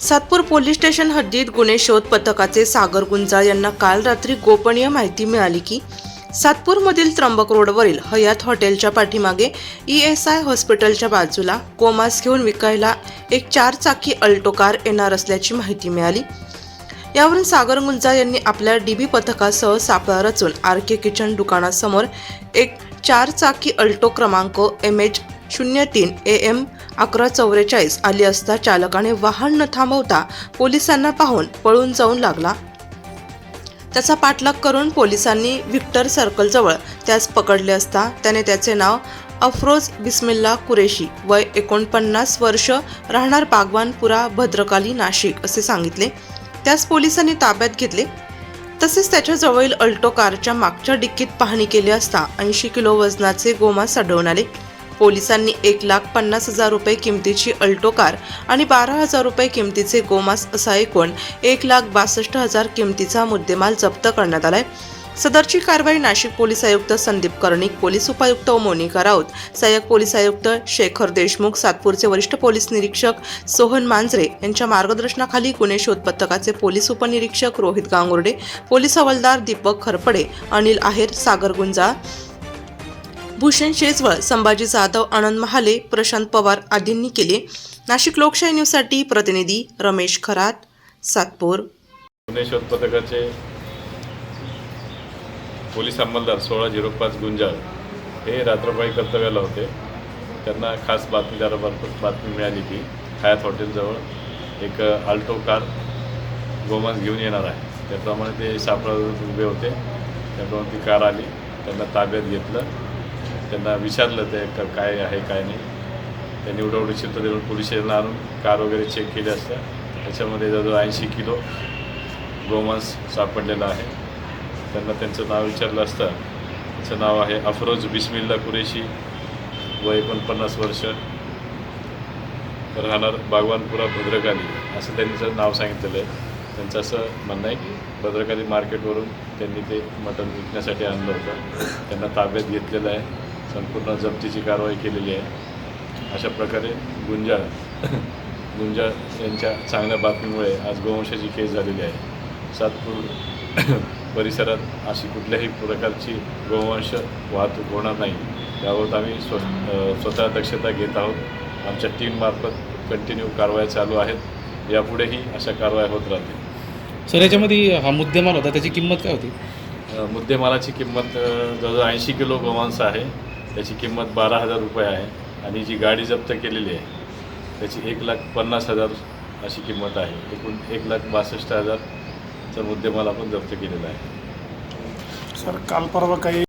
Satpur police station हद्दीत गुन्हे शोध पथकाचे सागर गुंजाळ यांना काल रात्री गोपनीय माहिती मिळाली की सातपूरमधील त्र्यंबक रोडवरील हयात हॉटेलच्या पाठीमागे ई एस आय हॉस्पिटलच्या बाजूला गोमास घेऊन विकायला एक चार चाकी अल्टो कार येणार असल्याची माहिती मिळाली. यावरून सागर गुंजाळ यांनी आपल्या डीबी पथकासह सापळा रचून आर के किचन दुकानासमोर एक चारचाकी अल्टो क्रमांक एम एच शून्य तीन ए एम अकरा चौवेचाळीस आली असता चालकाने वाहन न थांबवता पोलिसांना पाहून पळून जाऊन लागला. त्याचा पाठलाग करून पोलिसांनी व्हिक्टर सर्कलजवळ त्यास पकडले असता त्याने त्याचे नाव अफरोज बिस्मिल्ला कुरेशी वय एकोणपन्नास वर्ष राहणार बागवानपुरा भद्रकाली नाशिक असे सांगितले. त्यास पोलिसांनी ताब्यात घेतले. तसेच त्याच्या जवळील अल्टो कारच्या मागच्या डिक्कीत पाहणी केली असता ऐंशी किलो वजनाचे गोमास आढळून आले. पोलिसांनी एक लाख पन्नास हजार रुपये किमतीची अल्टो कार आणि बारा हजार रुपये किमतीचे गोमास असा एकूण एक लाख बासष्ट हजार किमतीचा मुद्देमाल जप्त करण्यात आलाय. सदरची कारवाई नाशिक पोलीस आयुक्त संदीप कर्णिक पोलीस उपायुक्त मोनिका राऊत सहाय्यक पोलीस आयुक्त शेखर देशमुख सातपूरचे वरिष्ठ पोलीस निरीक्षक सोहन मांजरे यांच्या मार्गदर्शनाखाली गुन्हे शोध पथकाचे पोलीस उपनिरीक्षक रोहित गांगुर्डे पोलीस हवालदार दीपक खरपडे अनिल आहेर सागर गुंजाळ भूषण शेजवळ संभाजी जाधव आनंद महाले प्रशांत पवार आदींनी केले. नाशिक लोकशाही न्यूजसाठी प्रतिनिधी रमेश खरात सातपूर. गुन्हे शोध पथकाचे पोलीस अंमलदार सोळा झिरो पाच गुंजाळ हे रात्रपाळी कर्तव्याला होते. त्यांना खास बातमीदारामार्फत बातमी मिळाली की हयात हॉटेलजवळ एक आल्टो कार गोमांस घेऊन येणार आहे. त्याप्रमाणे ते सापळा उभे होते. त्याप्रमाणे ती कार आली. त्यांना ताब्यात घेतलं. त्यांना विचारलं ते काय आहे काय नाही. त्यांनी उडवडी चित्र देऊन पोलीस स्टेशनला आणून कार वगैरे चेक केली असता. त्याच्यामध्ये जवळजवळ ऐंशी किलो गोमांस सापडलेलं आहे. त्यांना त्यांचं नाव विचारलं असता. त्याचं नाव आहे अफरोज बिस्मिल्ला कुरेशी. व एकोणपन्नास वर्ष. राहणार बागवानपुरा भद्रकाली. असं त्यांचं नाव सांगितलेलं आहे. त्यांचं असं म्हणणं आहे की भद्रकाली मार्केटवरून त्यांनी ते मटण विकण्यासाठी आणलं होतं. त्यांना ताब्यात घेतलेलं आहे. संपूर्ण जप्तीची कारवाई केलेली आहे. अशा प्रकारे गुंजाळ गुंजाळ यांच्या चांगल्या बातमीमुळे आज गोवंशाची केस झालेली आहे. सातपूर परिसरात अशी कुठल्याही प्रकारची गोवंश वाहतूक होणार नाही. यावर आम्ही स्व स्वतः दक्षता घेत आहोत. आमच्या टीममार्फत कंटिन्यू कारवाया चालू आहेत. यापुढेही अशा कारवाया होत राहतील. सर याच्यामध्ये हा मुद्देमाल होता त्याची किंमत काय होती? मुद्देमालाची किंमत जवळजवळ ऐंशी किलो गोमांस आहे. त्याची किंमत बारा हजार रुपये आहे आणि जी गाडी जप्त केलेली आहे त्याची एक लाख पन्नास हजार अशी किंमत आहे. एकूण एक लाख बासष्ट हजारचा मुद्देमाल आपण जप्त केलेला आहे. सर काल परवा काही